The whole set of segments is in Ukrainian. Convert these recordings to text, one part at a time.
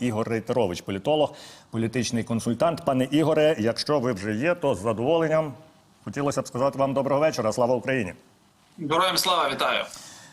Ігор Рейтерович, політолог, політичний консультант. Пане Ігоре, якщо ви вже є, то з задоволенням хотілося б сказати вам доброго вечора. Слава Україні! Героям слава вітаю.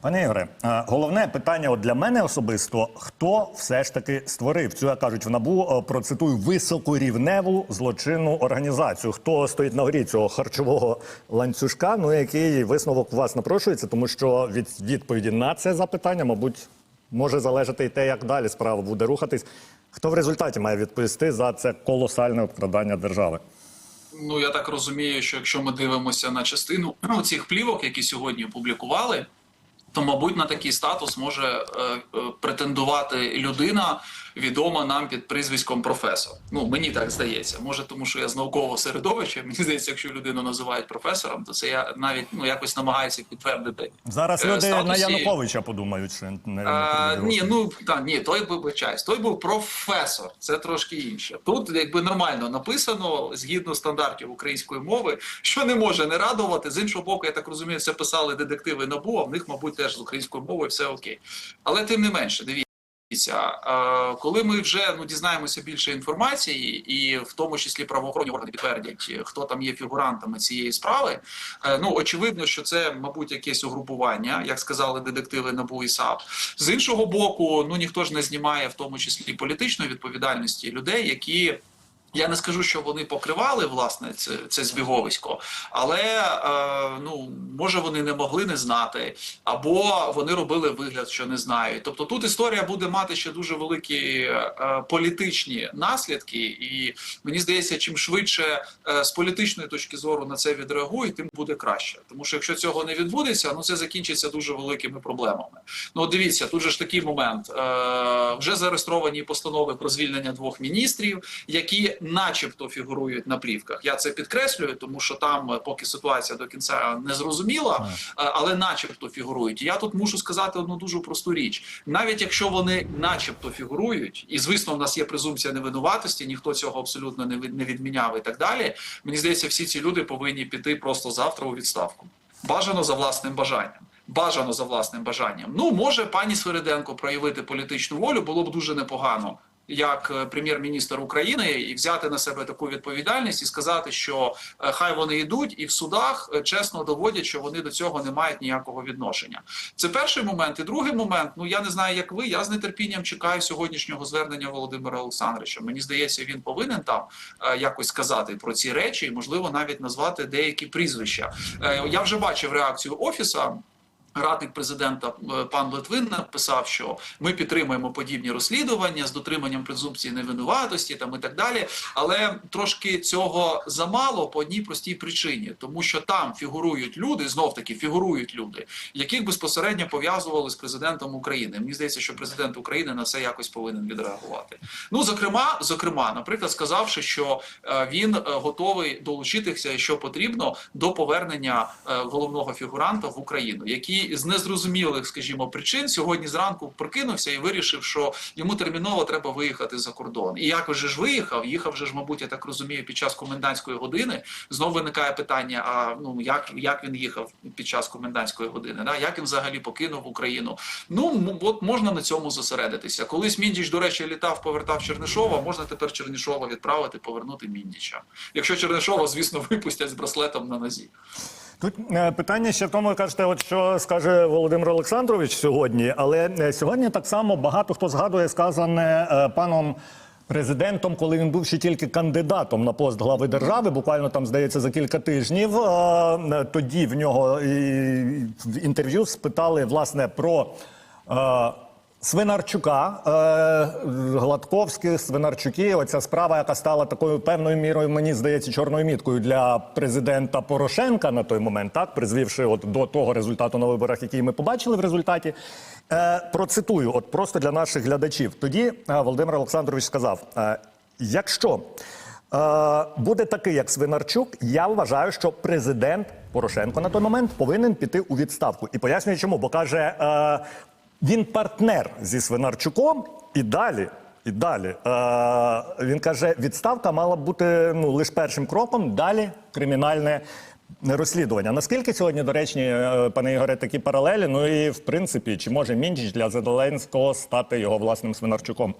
Пане Ігоре, головне питання от для мене особисто: хто все ж таки створив цю, як кажуть в набу, процитую високорівневу злочинну організацію? Хто стоїть на горі цього харчового ланцюжка? Ну який висновок у вас напрошується, тому що від відповіді на це запитання, мабуть, може залежати і те, як далі справа буде рухатись. Хто в результаті має відповісти за це колосальне обкрадання держави? Ну я так розумію, що якщо ми дивимося на частину ну, цих плівок, які сьогодні опублікували, то мабуть на такий статус може е, е, претендувати людина, відома нам під прізвиськом професор. Ну мені так здається. Може, тому що я з наукового середовища. Мені здається, якщо людину називають професором, то це я навіть ну якось намагаюся підтвердити. Зараз Е, люди на Януковича подумають, що не, А, ні, ну так, ні, той вибачаюсь, той був професор. Це трошки інше. Тут якби нормально написано згідно стандартів української мови, що не може не радувати. З іншого боку, я так розумію, це писали детективи НАБУ, а в них, мабуть, теж з українською мовою все окей. Але тим не менше, дивіться. Коли ми вже ну дізнаємося більше інформації, і в тому числі правоохоронні органи підтвердять, хто там є фігурантами цієї справи, е, ну очевидно, що це, мабуть, якесь угрупування, як сказали детективи НАБУ і САП. З іншого боку, ну ніхто ж не знімає в тому числі політичної відповідальності людей, які. Я не скажу, що вони покривали власне це, це збіговисько, але е, ну може вони не могли не знати, або вони робили вигляд, що не знають. Тобто тут історія буде мати ще дуже великі е, політичні наслідки, і мені здається, чим швидше е, з політичної точки зору на це відреагують, тим буде краще. Тому що якщо цього не відбудеться, ну це закінчиться дуже великими проблемами. Ну дивіться, тут же ж такий момент. Е, вже зареєстровані постанови про звільнення двох міністрів, які, начебто, фігурують на плівках. Я це підкреслюю, тому що там е, поки ситуація до кінця не зрозуміла, е, але начебто фігурують. І Я тут мушу сказати одну дуже просту річ: навіть якщо вони, начебто, фігурують, і звісно, в нас є презумпція невинуватості, ніхто цього абсолютно не від- не відміняв і так далі. Мені здається, всі ці люди повинні піти просто завтра у відставку. Бажано за власним бажанням. Бажано за власним бажанням. Ну може пані Свириденко проявити політичну волю було б дуже непогано. Як е, прем'єр-міністр України і взяти на себе таку відповідальність і сказати, що е, хай вони йдуть, і в судах е, чесно доводять, що вони до цього не мають ніякого відношення. Це перший момент. І другий момент. Ну я не знаю, як ви. Я з нетерпінням чекаю сьогоднішнього звернення Володимира Олександровича. Мені здається, він повинен там якось сказати про ці речі, і можливо навіть назвати деякі прізвища. Я вже бачив реакцію офіса. Радник президента е, пан Литвин написав, що ми підтримуємо подібні розслідування з дотриманням презумпції невинуватості там і так далі. Але трошки цього замало по одній простій причині, тому що там фігурують люди, знов таки фігурують люди, яких безпосередньо пов'язували з президентом України. Мені здається, що президент України на це якось повинен відреагувати. Ну зокрема, зокрема, наприклад, сказавши, що е, він е, готовий долучитися, якщо потрібно, до повернення головного фігуранта в Україну, який з незрозумілих, скажімо, причин сьогодні зранку прокинувся і вирішив, що йому терміново треба виїхати за кордон. І як же ж виїхав? Їхав же ж, мабуть, я так розумію, під час комендантської години. Знову виникає питання: а ну як, як він їхав під час комендантської години? Да? Як він взагалі покинув Україну? Ну от можна на цьому зосередитися. Колись Міндіч, до речі, літав, повертав Чернишова. Можна тепер Чернишова відправити, повернути Міндіча. Якщо Чернишова, звісно, випустять з браслетом на нозі. Тут е, питання ще в тому, кажете, от що скаже Володимир Олександрович сьогодні, але е, сьогодні так само багато хто згадує сказане е, паном. Президентом, коли він був ще тільки кандидатом на пост глави держави, буквально там здається за кілька тижнів. Тоді в нього в інтерв'ю спитали власне про Свинарчука, е, Гладковських, Свинарчуки. Оця справа, яка стала такою певною мірою, мені здається, чорною міткою для президента Порошенка на той момент, так призвівши от до того результату на виборах, який ми побачили в результаті. Е, процитую, от просто для наших глядачів. Тоді е, Володимир Олександрович сказав: якщо буде такий, як Свинарчук, я вважаю, що президент Порошенко на той момент повинен піти у відставку. І пояснюю, чому, бо каже. Він партнер зі Свинарчуком і далі. І далі е, він каже, відставка мала б бути ну лише першим кроком. Далі кримінальне розслідування. Наскільки сьогодні доречні, е, пане Ігоре, такі паралелі? Ну і в принципі, чи може Мінчич для Зеленського стати його власним Свинарчуком?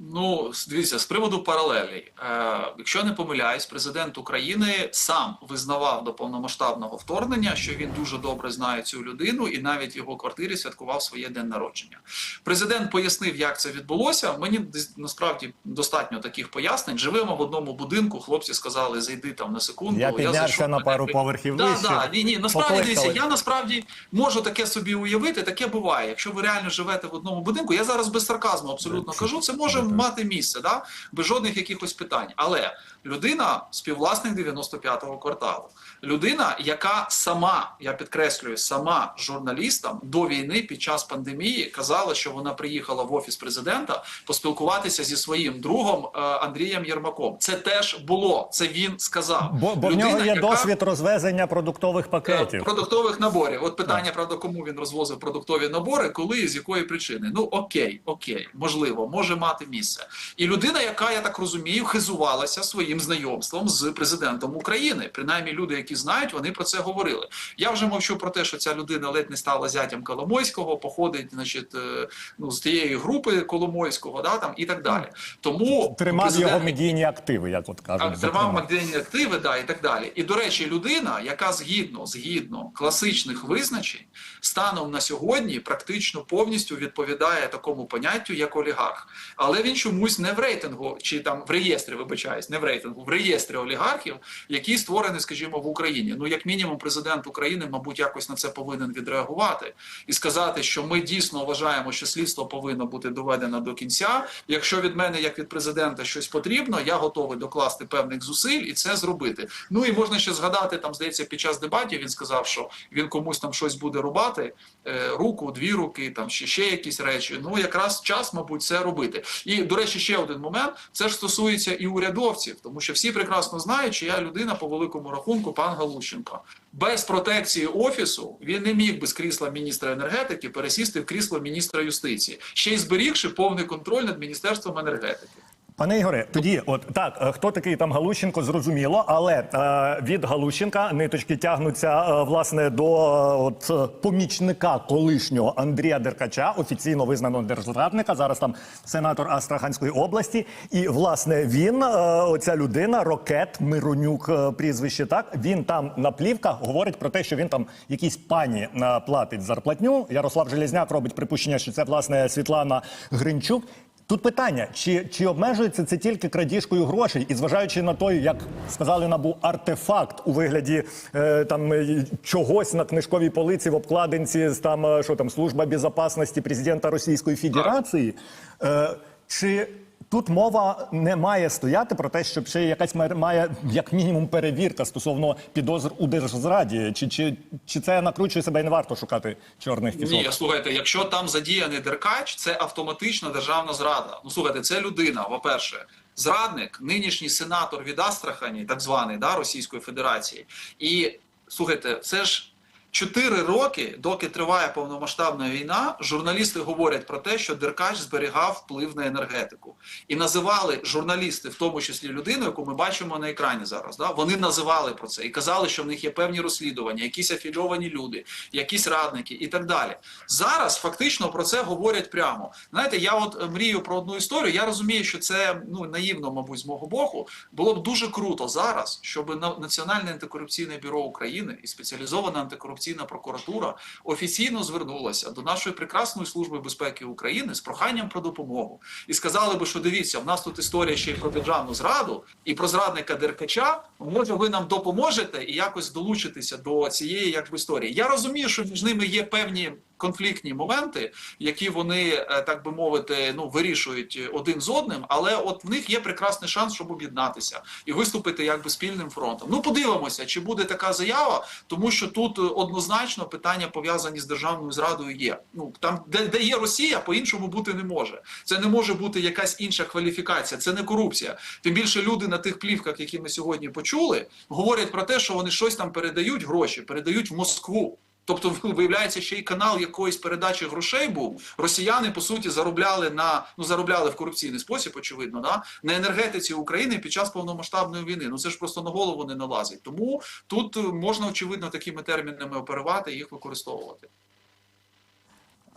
Ну, дивіться, з приводу паралелей. Е, якщо не помиляюсь, президент України сам визнавав до повномасштабного вторгнення, що він дуже добре знає цю людину, і навіть в його квартирі святкував своє день народження. Президент пояснив, як це відбулося. Мені насправді достатньо таких пояснень. Живемо в одному будинку. Хлопці сказали, зайди там на секунду. Я піднявся зайшов, на пару при- поверхів Да, вище. да, ні, ні, насправді Покликали. дивіться, я насправді можу таке собі уявити. Таке буває. Якщо ви реально живете в одному будинку, я зараз без сарказму абсолютно кажу. Це може. Мати місце, да? без жодних якихось питань. Але людина співвласник 95-го кварталу, людина, яка сама, я підкреслюю, сама журналістам до війни під час пандемії казала, що вона приїхала в офіс президента поспілкуватися зі своїм другом е, Андрієм Єрмаком. Це теж було. Це він сказав. Бо, бо в нього є яка- досвід розвезення продуктових пакетів. Е, Продуктових наборів. От питання, правда, кому він розвозив продуктові набори, коли і з якої причини. Ну окей, окей, можливо, може мати місце. І людина, яка я так розумію, хизувалася своїм знайомством з президентом України. Принаймні, люди, які знають, вони про це говорили. Я вже мовчу про те, що ця людина ледь не стала зятям Коломойського, походить, значить, е, ну з тієї групи Коломойського, да там і так далі. Тому Тримав президент- його медійні активи, як от кажуть. Тримав магдені активи, да, і так далі. І до речі, людина, яка згідно згідно класичних визначень, станом на сьогодні практично повністю відповідає такому поняттю, як олігарх. Але він чомусь не в рейтингу, чи там в реєстрі, вибачаюсь, не в рейтингу, в реєстрі олігархів, які створені, скажімо, в Україні. Ну, як мінімум, президент України, мабуть, якось на це повинен відреагувати і сказати, що ми дійсно вважаємо, що слідство повинно бути доведено до кінця. Якщо від мене, як від президента, щось потрібно, я готовий докласти певних зусиль і це зробити. Ну і можна ще згадати там, здається, під час дебатів він сказав, що він комусь там щось буде рубати, е, руку, дві руки, там ще, ще якісь речі. Ну якраз час, мабуть, це робити. І до речі, ще один момент: це ж стосується і урядовців, тому що всі прекрасно знають, що я людина по великому рахунку, пан Галущенко. Без протекції офісу він не міг би з крісла міністра енергетики пересісти в крісло міністра юстиції, ще й зберігши повний контроль над міністерством енергетики. Пане Ігоре, тоді, от так, е, хто такий там Галущенко, зрозуміло, але е, від Галущенка ниточки тягнуться е, власне до е, от е, помічника колишнього Андрія Деркача, офіційно визнаного держзрадника. Зараз там сенатор Астраханської області. І власне він, е, оця людина, Рокет Миронюк, е, прізвище так. Він там на плівках говорить про те, що він там якійсь пані е, платить зарплатню. Ярослав Железняк робить припущення, що це власне Світлана Гринчук. Тут питання: чи, чи обмежується це тільки крадіжкою грошей, і зважаючи на той, як сказали набу артефакт у вигляді е, там е, чогось на книжковій полиці в обкладинці з там е, що там служба безпечності президента Російської Федерації, е, чи тут мова не має стояти про те, щоб ще якась має- як мінімум перевірка стосовно підозр у держзраді, чи, чи, чи це накручує себе і не варто шукати чорних кісок? Ні, слухайте, якщо там задіяний деркач, це автоматично державна зрада. Ну слухайте, це людина. По-перше, зрадник, нинішній сенатор від Астрахані, так званий да, Російської Федерації. І слухайте, це ж. Чотири роки, доки триває повномасштабна війна, журналісти говорять про те, що Деркач зберігав вплив на енергетику, і називали журналісти, в тому числі людину, яку ми бачимо на екрані зараз. Да? Вони називали про це і казали, що в них є певні розслідування, якісь афільовані люди, якісь радники і так далі. Зараз фактично про це говорять прямо. Знаєте, я от е, мрію про одну історію. Я розумію, що це ну наївно, мабуть, з мого боку. Було б дуже круто зараз, щоб на- Національне антикорупційне бюро України і спеціалізована антикорупційна прокуратура офіційно звернулася до нашої прекрасної служби безпеки України з проханням про допомогу і сказали би, що дивіться, в нас тут історія ще й про державну зраду і про зрадника Деркача. Може, ви нам допоможете і якось долучитися до цієї якби історії. Я розумію, що між ними є певні. Конфліктні моменти, які вони е, так би мовити, ну вирішують один з одним, але от в них є прекрасний шанс, щоб об'єднатися і виступити якби спільним фронтом. Ну подивимося, чи буде така заява, тому що тут е, однозначно питання пов'язані з державною зрадою є. Ну там, де, де є Росія, по-іншому бути не може. Це не може бути якась інша кваліфікація, це не корупція. Тим більше люди на тих плівках, які ми сьогодні почули, говорять про те, що вони щось там передають гроші, передають в Москву. Тобто, виявляється, ще й канал якоїсь передачі грошей був. Росіяни по суті заробляли на ну заробляли в корупційний спосіб, очевидно, да на енергетиці України під час повномасштабної війни. Ну це ж просто на голову не налазить. Тому тут можна очевидно такими термінами оперувати і їх використовувати.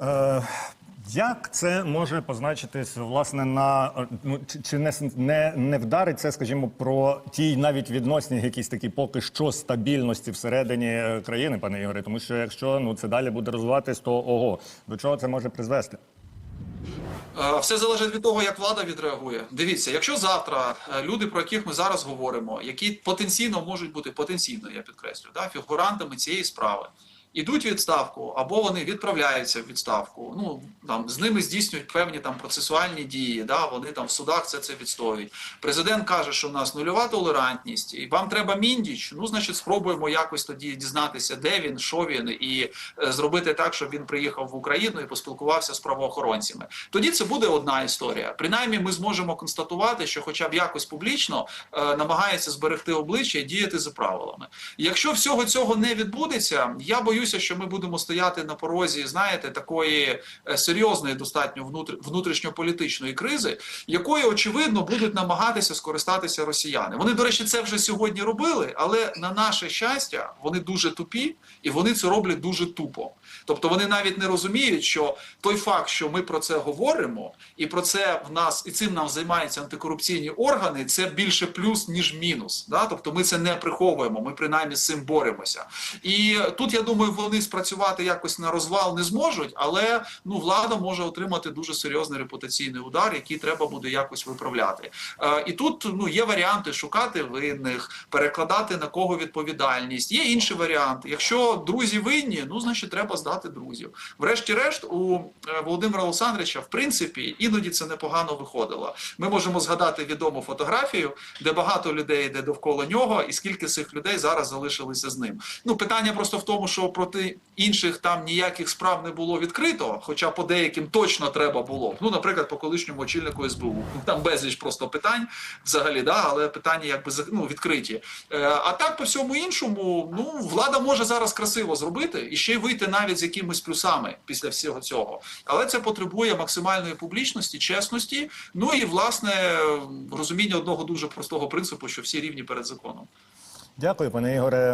Е, як це може позначитись власне на е, ну чи, не, не, не вдарить це, скажімо, про тій навіть відносні якісь такі поки що стабільності всередині е, країни, пане Ігоре? Тому що якщо ну це далі буде розвиватись, то ого, до чого це може призвести? Все залежить від того, як влада відреагує. Дивіться, якщо завтра люди, про яких ми зараз говоримо, які потенційно можуть бути потенційно, я підкреслю, да, фігурантами цієї справи, ідуть відставку або вони відправляються в відставку. Ну там з ними здійснюють певні там процесуальні дії. Да, вони там в судах це це відстоюють. Президент каже, що в нас нульова толерантність, і вам треба міндіч. Ну, значить, спробуємо якось тоді дізнатися, де він, що він, і е, зробити так, щоб він приїхав в Україну і поспілкувався з правоохоронцями. Тоді це буде одна історія. Принаймні, ми зможемо констатувати, що, хоча б якось публічно е, намагається зберегти обличчя і діяти за правилами. Якщо всього цього не відбудеться, я боюся, що ми будемо стояти на порозі, знаєте, такої е, серйозної, достатньо внутр... внутрішньополітичної кризи, якою очевидно будуть намагатися скористатися росіяни. Вони, до речі, це вже сьогодні робили, але на наше щастя, вони дуже тупі і вони це роблять дуже тупо. Тобто вони навіть не розуміють, що той факт, що ми про це говоримо, і про це в нас і цим нам займаються антикорупційні органи, це більше плюс ніж мінус. Да? Тобто ми це не приховуємо. Ми принаймні з цим боремося. І тут я думаю, вони спрацювати якось на розвал не зможуть, але ну влада може отримати дуже серйозний репутаційний удар, який треба буде якось виправляти. Е, і тут ну є варіанти шукати винних, перекладати на кого відповідальність. Є інші варіанти. Якщо друзі винні, ну значить треба здати друзів. Врешті-решт, у е, Володимира Олександровича, в принципі, іноді це непогано виходило. Ми можемо згадати відому фотографію, де багато людей йде довкола нього, і скільки цих людей зараз залишилися з ним. Ну питання просто в тому, що проти інших там ніяких справ не було відкрито, хоча по деяким точно треба було. Ну, наприклад, по колишньому очільнику СБУ. Там безліч просто питань взагалі, да, але питання якби ну, відкриті. Е, а так по всьому іншому, ну влада може зараз красиво зробити і ще й вийти навіть з якимись плюсами після всього цього. Але це потребує максимальної публічності, чесності, ну і власне розуміння одного дуже простого принципу, що всі рівні перед законом. Дякую, пане Ігоре.